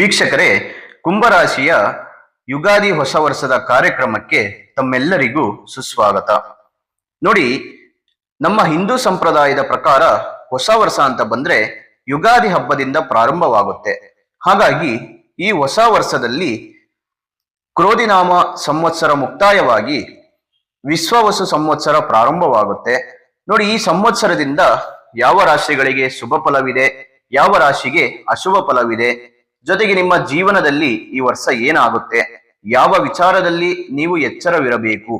ವೀಕ್ಷಕರೇ, ಕುಂಭರಾಶಿಯ ಯುಗಾದಿ ಹೊಸ ವರ್ಷದ ಕಾರ್ಯಕ್ರಮಕ್ಕೆ ತಮ್ಮೆಲ್ಲರಿಗೂ ಸುಸ್ವಾಗತ. ನೋಡಿ, ನಮ್ಮ ಹಿಂದೂ ಸಂಪ್ರದಾಯದ ಪ್ರಕಾರ ಹೊಸ ವರ್ಷ ಅಂತ ಬಂದ್ರೆ ಯುಗಾದಿ ಹಬ್ಬದಿಂದ ಪ್ರಾರಂಭವಾಗುತ್ತೆ. ಹಾಗಾಗಿ ಈ ಹೊಸ ವರ್ಷದಲ್ಲಿ ಕ್ರೋಧಿನಾಮ ಸಂವತ್ಸರ ಮುಕ್ತಾಯವಾಗಿ ವಿಶ್ವವಸು ಸಂವತ್ಸರ ಪ್ರಾರಂಭವಾಗುತ್ತೆ. ನೋಡಿ, ಈ ಸಂವತ್ಸರದಿಂದ ಯಾವ ರಾಶಿಗಳಿಗೆ ಶುಭ ಫಲವಿದೆ, ಯಾವ ರಾಶಿಗೆ ಅಶುಭ ಫಲವಿದೆ ಜೊತೆಗೆ ನಿಮ್ಮ ಜೀವನದಲ್ಲಿ ಈ ವರ್ಷ ಏನಾಗುತ್ತೆ? ಯಾವ ವಿಚಾರದಲ್ಲಿ ನೀವು ಎಚ್ಚರವಿರಬೇಕು?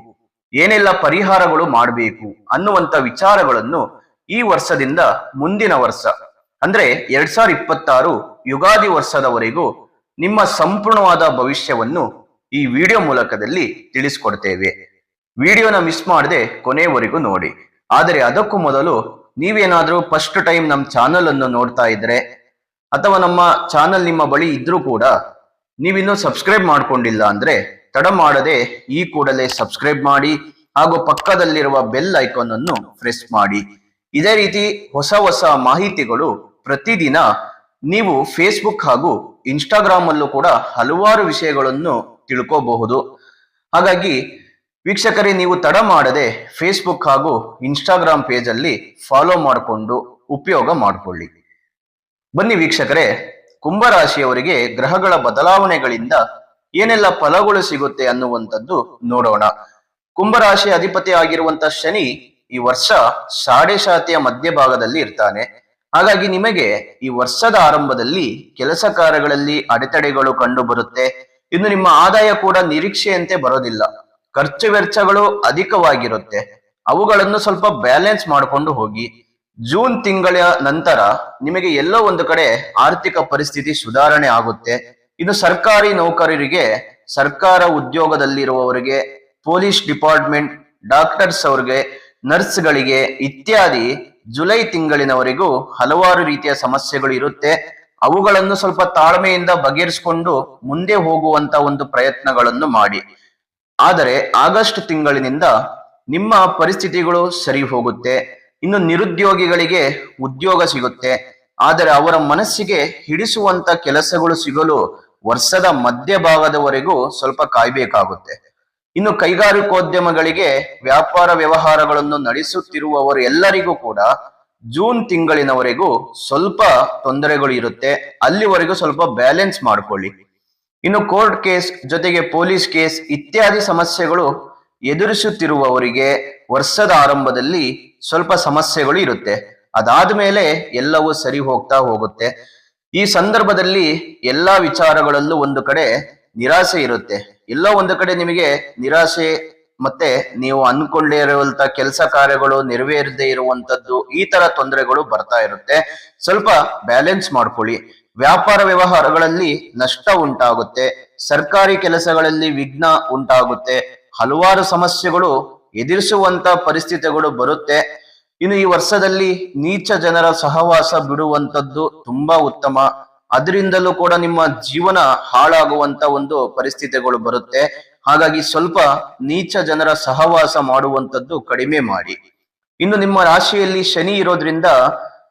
ಏನೆಲ್ಲ ಪರಿಹಾರಗಳು ಮಾಡಬೇಕು? ಅನ್ನುವಂತ ವಿಚಾರಗಳನ್ನು ಈ ವರ್ಷದಿಂದ ಮುಂದಿನ ವರ್ಷ, ಅಂದ್ರೆ ಎರಡ್ ಸಾವಿರ ಇಪ್ಪತ್ತಾರು ಯುಗಾದಿ ವರ್ಷದವರೆಗೂ ನಿಮ್ಮ ಸಂಪೂರ್ಣವಾದ ಭವಿಷ್ಯವನ್ನು ಈ ವಿಡಿಯೋ ಮೂಲಕದಲ್ಲಿ ತಿಳಿಸ್ಕೊಡ್ತೇವೆ. ವಿಡಿಯೋನ ಮಿಸ್ ಮಾಡದೆ ಕೊನೆಯವರೆಗೂ ನೋಡಿ. ಆದರೆ ಅದಕ್ಕೂ ಮೊದಲು ನೀವೇನಾದ್ರೂ ಫಸ್ಟ್ ಟೈಮ್ ನಮ್ಮ ಚಾನಲ್ ಅನ್ನು ನೋಡ್ತಾ ಇದ್ರೆ ಅಥವಾ ನಮ್ಮ ಚಾನಲ್ ನಿಮ್ಮ ಬಳಿ ಇದ್ರೂ ಕೂಡ ನೀವಿನ್ನೂ ಸಬ್ಸ್ಕ್ರೈಬ್ ಮಾಡಿಕೊಂಡಿಲ್ಲ ಅಂದ್ರೆ ತಡ ಮಾಡದೆ ಈ ಕೂಡಲೇ ಸಬ್ಸ್ಕ್ರೈಬ್ ಮಾಡಿ ಹಾಗೂ ಪಕ್ಕದಲ್ಲಿರುವ ಬೆಲ್ ಐಕಾನ್ ಅನ್ನು ಪ್ರೆಸ್ ಮಾಡಿ. ಇದೇ ರೀತಿ ಹೊಸ ಹೊಸ ಮಾಹಿತಿಗಳು ಪ್ರತಿದಿನ ನೀವು ಫೇಸ್ಬುಕ್ ಹಾಗೂ ಇನ್ಸ್ಟಾಗ್ರಾಮ್ ಅಲ್ಲೂ ಕೂಡ ಹಲವಾರು ವಿಷಯಗಳನ್ನು ತಿಳ್ಕೋಬಹುದು. ಹಾಗಾಗಿ ವೀಕ್ಷಕರೇ, ನೀವು ತಡ ಮಾಡದೆ ಫೇಸ್ಬುಕ್ ಹಾಗೂ ಇನ್ಸ್ಟಾಗ್ರಾಮ್ ಪೇಜ್ ಫಾಲೋ ಮಾಡಿಕೊಂಡು ಉಪಯೋಗ ಮಾಡಿಕೊಳ್ಳಿ. ಬನ್ನಿ ವೀಕ್ಷಕರೇ, ಕುಂಭರಾಶಿಯವರಿಗೆ ಗ್ರಹಗಳ ಬದಲಾವಣೆಗಳಿಂದ ಏನೆಲ್ಲ ಫಲಗಳು ಸಿಗುತ್ತೆ ಅನ್ನುವಂಥದ್ದು ನೋಡೋಣ. ಕುಂಭರಾಶಿ ಅಧಿಪತಿ ಆಗಿರುವಂತ ಶನಿ ಈ ವರ್ಷ ಸಾಡೆ ಶಾತಿಯ ಮಧ್ಯಭಾಗದಲ್ಲಿ ಇರ್ತಾನೆ. ಹಾಗಾಗಿ ನಿಮಗೆ ಈ ವರ್ಷದ ಆರಂಭದಲ್ಲಿ ಕೆಲಸ ಕಾರ್ಯಗಳಲ್ಲಿ ಅಡೆತಡೆಗಳು ಕಂಡು ಬರುತ್ತೆ ಇನ್ನು ನಿಮ್ಮ ಆದಾಯ ಕೂಡ ನಿರೀಕ್ಷೆಯಂತೆ ಬರೋದಿಲ್ಲ. ಖರ್ಚು ವೆಚ್ಚಗಳು ಅಧಿಕವಾಗಿರುತ್ತೆ. ಅವುಗಳನ್ನು ಸ್ವಲ್ಪ ಬ್ಯಾಲೆನ್ಸ್ ಮಾಡಿಕೊಂಡು ಹೋಗಿ. ಜೂನ್ ತಿಂಗಳ ನಂತರ ನಿಮಗೆ ಎಲ್ಲೋ ಒಂದು ಕಡೆ ಆರ್ಥಿಕ ಪರಿಸ್ಥಿತಿ ಸುಧಾರಣೆ ಆಗುತ್ತೆ. ಇದು ಸರ್ಕಾರಿ ನೌಕರರಿಗೆ, ಸರ್ಕಾರ ಉದ್ಯೋಗದಲ್ಲಿರುವವರಿಗೆ, ಪೊಲೀಸ್ ಡಿಪಾರ್ಟ್ಮೆಂಟ್, ಡಾಕ್ಟರ್ಸ್ ಅವ್ರಿಗೆ, ನರ್ಸ್ಗಳಿಗೆ ಇತ್ಯಾದಿ ಜುಲೈ ತಿಂಗಳಿನವರೆಗೂ ಹಲವಾರು ರೀತಿಯ ಸಮಸ್ಯೆಗಳು ಇರುತ್ತೆ. ಅವುಗಳನ್ನು ಸ್ವಲ್ಪ ತಾಳ್ಮೆಯಿಂದ ಬಗೆಹರಿಸಿಕೊಂಡು ಮುಂದೆ ಹೋಗುವಂತ ಒಂದು ಪ್ರಯತ್ನಗಳನ್ನು ಮಾಡಿ. ಆದರೆ ಆಗಸ್ಟ್ ತಿಂಗಳಿನಿಂದ ನಿಮ್ಮ ಪರಿಸ್ಥಿತಿಗಳು ಸರಿ ಹೋಗುತ್ತೆ. ಇನ್ನು ನಿರುದ್ಯೋಗಿಗಳಿಗೆ ಉದ್ಯೋಗ ಸಿಗುತ್ತೆ. ಆದರೆ ಅವರ ಮನಸ್ಸಿಗೆ ಹಿಡಿಸುವಂತ ಕೆಲಸಗಳು ಸಿಗಲು ವರ್ಷದ ಮಧ್ಯಭಾಗದವರೆಗೂ ಸ್ವಲ್ಪ ಕಾಯ್ಬೇಕಾಗುತ್ತೆ. ಇನ್ನು ಕೈಗಾರಿಕೋದ್ಯಮಗಳಿಗೆ ವ್ಯಾಪಾರ ವ್ಯವಹಾರಗಳನ್ನು ನಡೆಸುತ್ತಿರುವವರು ಎಲ್ಲರಿಗೂ ಕೂಡ ಜೂನ್ ತಿಂಗಳಿನವರೆಗೂ ಸ್ವಲ್ಪ ತೊಂದರೆಗಳು ಇರುತ್ತೆ. ಅಲ್ಲಿವರೆಗೂ ಸ್ವಲ್ಪ ಬ್ಯಾಲೆನ್ಸ್ ಮಾಡ್ಕೊಳ್ಳಿ. ಇನ್ನು ಕೋರ್ಟ್ ಕೇಸ್ ಜೊತೆಗೆ ಪೊಲೀಸ್ ಕೇಸ್ ಇತ್ಯಾದಿ ಸಮಸ್ಯೆಗಳು ಎದುರಿಸುತ್ತಿರುವವರಿಗೆ ವರ್ಷದ ಆರಂಭದಲ್ಲಿ ಸ್ವಲ್ಪ ಸಮಸ್ಯೆಗಳು ಇರುತ್ತೆ. ಅದಾದ ಮೇಲೆ ಎಲ್ಲವೂ ಸರಿ ಹೋಗ್ತಾ ಹೋಗುತ್ತೆ. ಈ ಸಂದರ್ಭದಲ್ಲಿ ಎಲ್ಲಾ ವಿಚಾರಗಳಲ್ಲೂ ಒಂದು ಕಡೆ ನಿರಾಸೆ ಇರುತ್ತೆ. ಎಲ್ಲೋ ಒಂದು ಕಡೆ ನಿಮಗೆ ನಿರಾಸೆ ಮತ್ತೆ ನೀವು ಅನ್ಕೊಂಡಿರುವಂತ ಕೆಲಸ ಕಾರ್ಯಗಳು ನೆರವೇರದೇ ಇರುವಂತದ್ದು ಈ ತರ ತೊಂದರೆಗಳು ಬರ್ತಾ ಇರುತ್ತೆ. ಸ್ವಲ್ಪ ಬ್ಯಾಲೆನ್ಸ್ ಮಾಡ್ಕೊಳ್ಳಿ. ವ್ಯಾಪಾರ ವ್ಯವಹಾರಗಳಲ್ಲಿ ನಷ್ಟ ಉಂಟಾಗುತ್ತೆ. ಸರ್ಕಾರಿ ಕೆಲಸಗಳಲ್ಲಿ ವಿಘ್ನ ಉಂಟಾಗುತ್ತೆ. ಹಲವಾರು ಸಮಸ್ಯೆಗಳು ಎದುರಿಸುವಂತ ಪರಿಸ್ಥಿತಿಗಳು ಬರುತ್ತೆ. ಇನ್ನು ಈ ವರ್ಷದಲ್ಲಿ ನೀಚ ಜನರ ಸಹವಾಸ ಬಿಡುವಂತದ್ದು ತುಂಬಾ ಉತ್ತಮ. ಅದರಿಂದಲೂ ಕೂಡ ನಿಮ್ಮ ಜೀವನ ಹಾಳಾಗುವಂತ ಒಂದು ಪರಿಸ್ಥಿತಿಗಳು ಬರುತ್ತೆ. ಹಾಗಾಗಿ ಸ್ವಲ್ಪ ನೀಚ ಜನರ ಸಹವಾಸ ಮಾಡುವಂತದ್ದು ಕಡಿಮೆ ಮಾಡಿ. ಇನ್ನು ನಿಮ್ಮ ರಾಶಿಯಲ್ಲಿ ಶನಿ ಇರೋದ್ರಿಂದ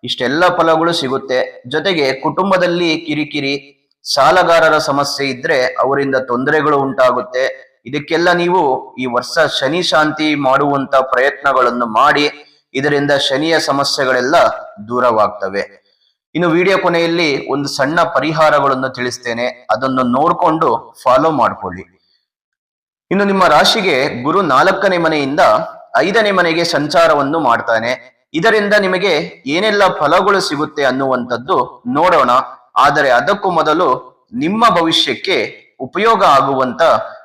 ಇಷ್ಟೆಲ್ಲ ಫಲಗಳು ಸಿಗುತ್ತೆ. ಜೊತೆಗೆ ಕುಟುಂಬದಲ್ಲಿ ಕಿರಿಕಿರಿ, ಸಾಲಗಾರರ ಸಮಸ್ಯೆ ಇದ್ರೆ ಅವರಿಂದ ತೊಂದರೆಗಳು ಉಂಟಾಗುತ್ತೆ. ಇದಕ್ಕೆಲ್ಲ ನೀವು ಈ ವರ್ಷ ಶನಿ ಶಾಂತಿ ಮಾಡುವಂತ ಪ್ರಯತ್ನಗಳನ್ನು ಮಾಡಿ, ಇದರಿಂದ ಶನಿಯ ಸಮಸ್ಯೆಗಳೆಲ್ಲ ದೂರವಾಗ್ತವೆ. ಇನ್ನು ವಿಡಿಯೋ ಕೊನೆಯಲ್ಲಿ ಒಂದು ಸಣ್ಣ ಪರಿಹಾರಗಳನ್ನು ತಿಳಿಸ್ತೇನೆ. ಅದನ್ನು ನೋಡ್ಕೊಂಡು ಫಾಲೋ ಮಾಡ್ಕೊಳ್ಳಿ. ಇನ್ನು ನಿಮ್ಮ ರಾಶಿಗೆ ಗುರು ನಾಲ್ಕನೇ ಮನೆಯಿಂದ ಐದನೇ ಮನೆಗೆ ಸಂಚಾರವನ್ನು ಮಾಡ್ತಾನೆ. ಇದರಿಂದ ನಿಮಗೆ ಏನೆಲ್ಲ ಫಲಗಳು ಸಿಗುತ್ತೆ ಅನ್ನುವಂಥದ್ದು ನೋಡೋಣ. ಆದರೆ ಅದಕ್ಕೂ ಮೊದಲು ನಿಮ್ಮ ಭವಿಷ್ಯಕ್ಕೆ ಉಪಯೋಗ ಆಗುವಂತ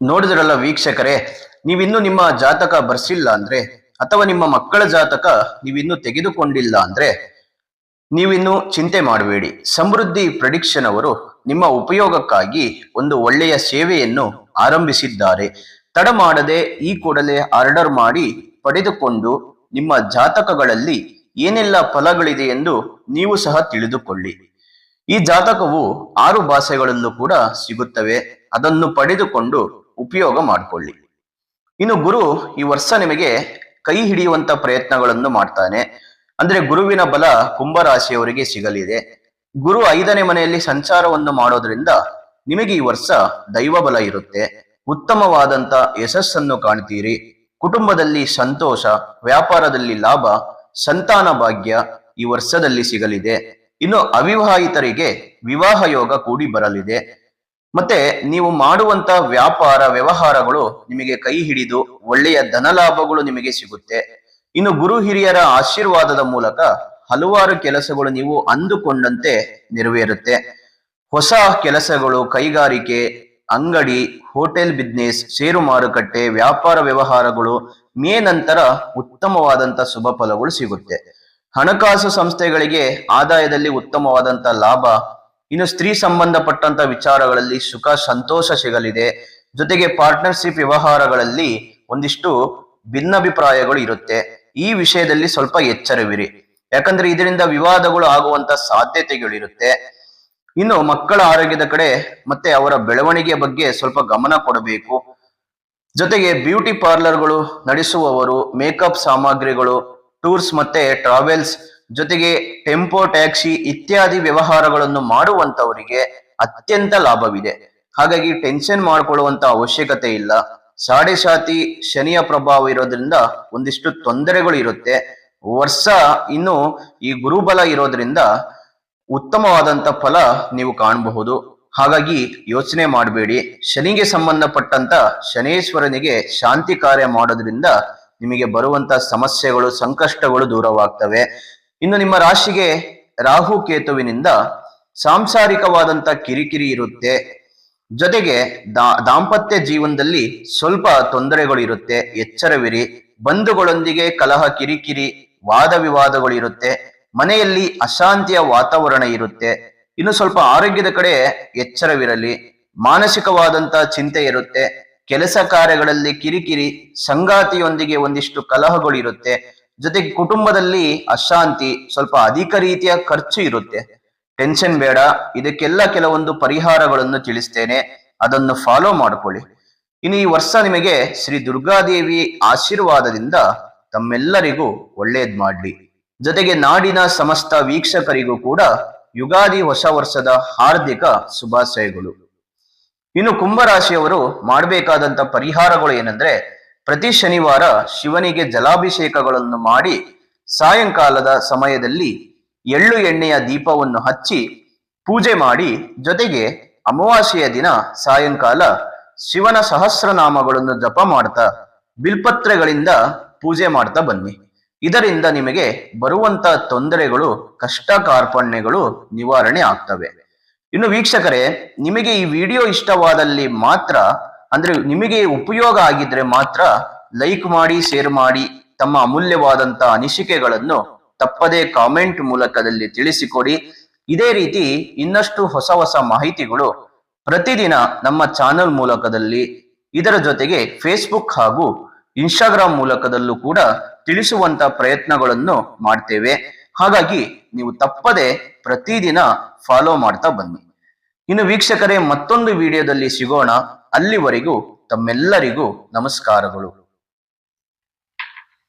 ನೋಡಿದ್ರಲ್ಲ ವೀಕ್ಷಕರೇ, ನೀವಿನ್ನು ನಿಮ್ಮ ಜಾತಕ ಬರ್ಸಿಲ್ಲ ಅಂದ್ರೆ, ಅಥವಾ ನಿಮ್ಮ ಮಕ್ಕಳ ಜಾತಕ ನೀವಿನ್ನು ತೆಗೆದುಕೊಂಡಿಲ್ಲ ಅಂದ್ರೆ, ನೀವಿನ್ನು ಚಿಂತೆ ಮಾಡಬೇಡಿ. ಸಮೃದ್ಧಿ ಪ್ರೆಡಿಕ್ಷನ್ ಅವರು ನಿಮ್ಮ ಉಪಯೋಗಕ್ಕಾಗಿ ಒಂದು ಒಳ್ಳೆಯ ಸೇವೆಯನ್ನು ಆರಂಭಿಸಿದ್ದಾರೆ. ತಡ ಮಾಡದೆ ಈ ಕೂಡಲೇ ಆರ್ಡರ್ ಮಾಡಿ ಪಡೆದುಕೊಂಡು ನಿಮ್ಮ ಜಾತಕಗಳಲ್ಲಿ ಏನೆಲ್ಲ ಫಲಗಳಿದೆ ಎಂದು ನೀವು ಸಹ ತಿಳಿದುಕೊಳ್ಳಿ. ಈ ಜಾತಕವು ಆರು ಭಾಷೆಗಳಲ್ಲೂ ಕೂಡ ಸಿಗುತ್ತವೆ. ಅದನ್ನು ಪಡೆದುಕೊಂಡು ಉಪಯೋಗ ಮಾಡಿಕೊಳ್ಳಿ. ಇನ್ನು ಗುರು ಈ ವರ್ಷ ನಿಮಗೆ ಕೈ ಹಿಡಿಯುವಂತ ಪ್ರಯತ್ನಗಳನ್ನು ಮಾಡ್ತಾನೆ. ಅಂದ್ರೆ ಗುರುವಿನ ಬಲ ಕುಂಭರಾಶಿಯವರಿಗೆ ಸಿಗಲಿದೆ. ಗುರು ಐದನೇ ಮನೆಯಲ್ಲಿ ಸಂಚಾರವನ್ನು ಮಾಡೋದ್ರಿಂದ ನಿಮಗೆ ಈ ವರ್ಷ ದೈವ ಬಲ ಇರುತ್ತೆ. ಉತ್ತಮವಾದಂತ ಯಶಸ್ಸನ್ನು ಕಾಣ್ತೀರಿ. ಕುಟುಂಬದಲ್ಲಿ ಸಂತೋಷ, ವ್ಯಾಪಾರದಲ್ಲಿ ಲಾಭ, ಸಂತಾನ ಭಾಗ್ಯ ಈ ವರ್ಷದಲ್ಲಿ ಸಿಗಲಿದೆ. ಇನ್ನು ಅವಿವಾಹಿತರಿಗೆ ವಿವಾಹ ಯೋಗ ಕೂಡಿ ಬರಲಿದೆ. ಮತ್ತೆ ನೀವು ಮಾಡುವಂತ ವ್ಯಾಪಾರ ವ್ಯವಹಾರಗಳು ನಿಮಗೆ ಕೈ ಹಿಡಿದು ಒಳ್ಳೆಯ ಧನಲಾಭಗಳು ನಿಮಗೆ ಸಿಗುತ್ತೆ. ಇನ್ನು ಗುರು ಹಿರಿಯರ ಆಶೀರ್ವಾದದ ಮೂಲಕ ಹಲವಾರು ಕೆಲಸಗಳು ನೀವು ಅಂದುಕೊಂಡಂತೆ ನೆರವೇರುತ್ತೆ. ಹೊಸ ಕೆಲಸಗಳು, ಕೈಗಾರಿಕೆ, ಅಂಗಡಿ, ಹೋಟೆಲ್ ಬಿಸ್ನೆಸ್, ಷೇರು ಮಾರುಕಟ್ಟೆ, ವ್ಯಾಪಾರ ವ್ಯವಹಾರಗಳು, ಮೇ ನಂತರ ಉತ್ತಮವಾದಂತ ಶುಭ ಫಲಗಳು ಸಿಗುತ್ತೆ. ಹಣಕಾಸು ಸಂಸ್ಥೆಗಳಿಗೆ ಆದಾಯದಲ್ಲಿ ಉತ್ತಮವಾದಂತ ಲಾಭ ಇನ್ನು ಸ್ತ್ರೀ ಸಂಬಂಧಪಟ್ಟಂತ ವಿಚಾರಗಳಲ್ಲಿ ಸುಖ, ಸಂತೋಷ ಸಿಗಲಿದೆ. ಜೊತೆಗೆ ಪಾರ್ಟ್ನರ್ಶಿಪ್ ವ್ಯವಹಾರಗಳಲ್ಲಿ ಒಂದಿಷ್ಟು ಭಿನ್ನಾಭಿಪ್ರಾಯಗಳು ಇರುತ್ತೆ. ಈ ವಿಷಯದಲ್ಲಿ ಸ್ವಲ್ಪ ಎಚ್ಚರವಿರಿ. ಯಾಕಂದ್ರೆ ಇದರಿಂದ ವಿವಾದಗಳು ಆಗುವಂತ ಸಾಧ್ಯತೆಗಳಿರುತ್ತೆ. ಇನ್ನು ಮಕ್ಕಳ ಆರೋಗ್ಯದ ಕಡೆ ಮತ್ತೆ ಅವರ ಬೆಳವಣಿಗೆಯ ಬಗ್ಗೆ ಸ್ವಲ್ಪ ಗಮನ ಕೊಡಬೇಕು. ಜೊತೆಗೆ ಬ್ಯೂಟಿ ಪಾರ್ಲರ್ಗಳು ನಡೆಸುವವರು, ಮೇಕಪ್ ಸಾಮಗ್ರಿಗಳು, ಟೂರ್ಸ್ ಮತ್ತೆ ಟ್ರಾವೆಲ್ಸ್ ಜೊತೆಗೆ ಟೆಂಪೋ, ಟ್ಯಾಕ್ಸಿ ಇತ್ಯಾದಿ ವ್ಯವಹಾರಗಳನ್ನು ಮಾಡುವಂತವರಿಗೆ ಅತ್ಯಂತ ಲಾಭವಿದೆ. ಹಾಗಾಗಿ ಟೆನ್ಷನ್ ಮಾಡಿಕೊಳ್ಳುವಂತ ಅವಶ್ಯಕತೆ ಇಲ್ಲ. ಸಾಡೆ ಸಾತಿ ಶನಿಯ ಪ್ರಭಾವ ಇರೋದ್ರಿಂದ ಒಂದಿಷ್ಟು ತೊಂದರೆಗಳು ಇರುತ್ತೆ. ವರ್ಷ ಇನ್ನು ಈ ಗುರುಬಲ ಇರೋದ್ರಿಂದ ಉತ್ತಮವಾದಂತ ಫಲ ನೀವು ಕಾಣಬಹುದು. ಹಾಗಾಗಿ ಯೋಚನೆ ಮಾಡಬೇಡಿ. ಶನಿಗೆ ಸಂಬಂಧಪಟ್ಟಂತ ಶನೇಶ್ವರನಿಗೆ ಶಾಂತಿ ಕಾರ್ಯ ಮಾಡೋದ್ರಿಂದ ನಿಮಗೆ ಬರುವಂತ ಸಮಸ್ಯೆಗಳು, ಸಂಕಷ್ಟಗಳು ದೂರವಾಗ್ತವೆ. ಇನ್ನು ನಿಮ್ಮ ರಾಶಿಗೆ ರಾಹು ಕೇತುವಿನಿಂದ ಸಾಂಸಾರಿಕವಾದಂತ ಕಿರಿಕಿರಿ ಇರುತ್ತೆ. ಜೊತೆಗೆ ದಾ, ದಾಂಪತ್ಯ ಜೀವನದಲ್ಲಿ ಸ್ವಲ್ಪ ತೊಂದರೆಗಳು ಇರುತ್ತೆ. ಎಚ್ಚರವಿರಿ. ಬಂಧುಗಳೊಂದಿಗೆ ಕಲಹ, ಕಿರಿಕಿರಿ, ವಾದ ವಿವಾದಗಳು ಇರುತ್ತೆ. ಮನೆಯಲ್ಲಿ ಅಶಾಂತಿಯ ವಾತಾವರಣ ಇರುತ್ತೆ. ಇನ್ನು ಸ್ವಲ್ಪ ಆರೋಗ್ಯದ ಕಡೆ ಎಚ್ಚರವಿರಲಿ. ಮಾನಸಿಕವಾದಂತ ಚಿಂತೆ ಇರುತ್ತೆ. ಕೆಲಸ ಕಾರ್ಯಗಳಲ್ಲಿ ಕಿರಿಕಿರಿ, ಸಂಗಾತಿಯೊಂದಿಗೆ ಒಂದಿಷ್ಟು ಕಲಹಗಳು ಇರುತ್ತೆ. ಜೊತೆಗೆ ಕುಟುಂಬದಲ್ಲಿ ಅಶಾಂತಿ, ಸ್ವಲ್ಪ ಅಧಿಕ ರೀತಿಯ ಖರ್ಚು ಇರುತ್ತೆ. ಟೆನ್ಷನ್ ಬೇಡ, ಇದಕ್ಕೆಲ್ಲ ಕೆಲವೊಂದು ಪರಿಹಾರಗಳನ್ನು ತಿಳಿಸ್ತೇನೆ. ಅದನ್ನು ಫಾಲೋ ಮಾಡ್ಕೊಳ್ಳಿ. ಇನ್ನು ಈ ವರ್ಷ ನಿಮಗೆ ಶ್ರೀ ದುರ್ಗಾದೇವಿ ಆಶೀರ್ವಾದದಿಂದ ತಮ್ಮೆಲ್ಲರಿಗೂ ಒಳ್ಳೇದ್ ಮಾಡ್ಲಿ. ಜೊತೆಗೆ ನಾಡಿನ ಸಮಸ್ತ ವೀಕ್ಷಕರಿಗೂ ಕೂಡ ಯುಗಾದಿ ಹೊಸ ವರ್ಷದ ಹಾರ್ದಿಕ ಶುಭಾಶಯಗಳು. ಇನ್ನು ಕುಂಭರಾಶಿಯವರು ಮಾಡಬೇಕಾದಂತ ಪರಿಹಾರಗಳು ಏನಂದ್ರೆ ಪ್ರತಿ ಶನಿವಾರ ಶಿವನಿಗೆ ಜಲಾಭಿಷೇಕಗಳನ್ನು ಮಾಡಿ ಸಾಯಂಕಾಲದ ಸಮಯದಲ್ಲಿ ಎಳ್ಳು ಎಣ್ಣೆಯ ದೀಪವನ್ನು ಹಚ್ಚಿ ಪೂಜೆ ಮಾಡಿ, ಜೊತೆಗೆ ಅಮಾವಾಸ್ಯೆಯ ದಿನ ಸಾಯಂಕಾಲ ಶಿವನ ಸಹಸ್ರನಾಮಗಳನ್ನು ಜಪ ಮಾಡ್ತಾ ಬಿಲ್ಪತ್ರೆಗಳಿಂದ ಪೂಜೆ ಮಾಡ್ತಾ ಬನ್ನಿ. ಇದರಿಂದ ನಿಮಗೆ ಬರುವಂತ ತೊಂದರೆಗಳು ಕಷ್ಟ ಕಾರ್ಪಣ್ಯಗಳು ನಿವಾರಣೆ ಆಗ್ತವೆ. ಇನ್ನು ವೀಕ್ಷಕರೇ, ನಿಮಗೆ ಈ ವಿಡಿಯೋ ಇಷ್ಟವಾದಲ್ಲಿ ಮಾತ್ರ ಅಂದ್ರೆ ನಿಮಗೆ ಉಪಯೋಗ ಆಗಿದ್ರೆ ಮಾತ್ರ ಲೈಕ್ ಮಾಡಿ ಶೇರ್ ಮಾಡಿ ತಮ್ಮ ಅಮೂಲ್ಯವಾದಂತ ಅನಿಸಿಕೆಗಳನ್ನು ತಪ್ಪದೇ ಕಾಮೆಂಟ್ ಮೂಲಕದಲ್ಲಿ ತಿಳಿಸಿಕೊಡಿ. ಇದೇ ರೀತಿ ಇನ್ನಷ್ಟು ಹೊಸ ಹೊಸ ಮಾಹಿತಿಗಳು ಪ್ರತಿದಿನ ನಮ್ಮ ಚಾನೆಲ್ ಮೂಲಕದಲ್ಲಿ ಇದರ ಜೊತೆಗೆ ಫೇಸ್ಬುಕ್ ಹಾಗೂ ಇನ್ಸ್ಟಾಗ್ರಾಮ್ ಮೂಲಕದಲ್ಲೂ ಕೂಡ ತಿಳಿಸುವಂತ ಪ್ರಯತ್ನಗಳನ್ನು ಮಾಡ್ತೇವೆ. ಹಾಗಾಗಿ ನೀವು ತಪ್ಪದೆ ಪ್ರತಿದಿನ ಫಾಲೋ ಮಾಡ್ತಾ ಬನ್ನಿ. ಇನ್ನು ವೀಕ್ಷಕರೇ, ಮತ್ತೊಂದು ವಿಡಿಯೋದಲ್ಲಿ ಸಿಗೋಣ. ಅಲ್ಲಿವರೆಗೂ ತಮ್ಮೆಲ್ಲರಿಗೂ ನಮಸ್ಕಾರಗಳು.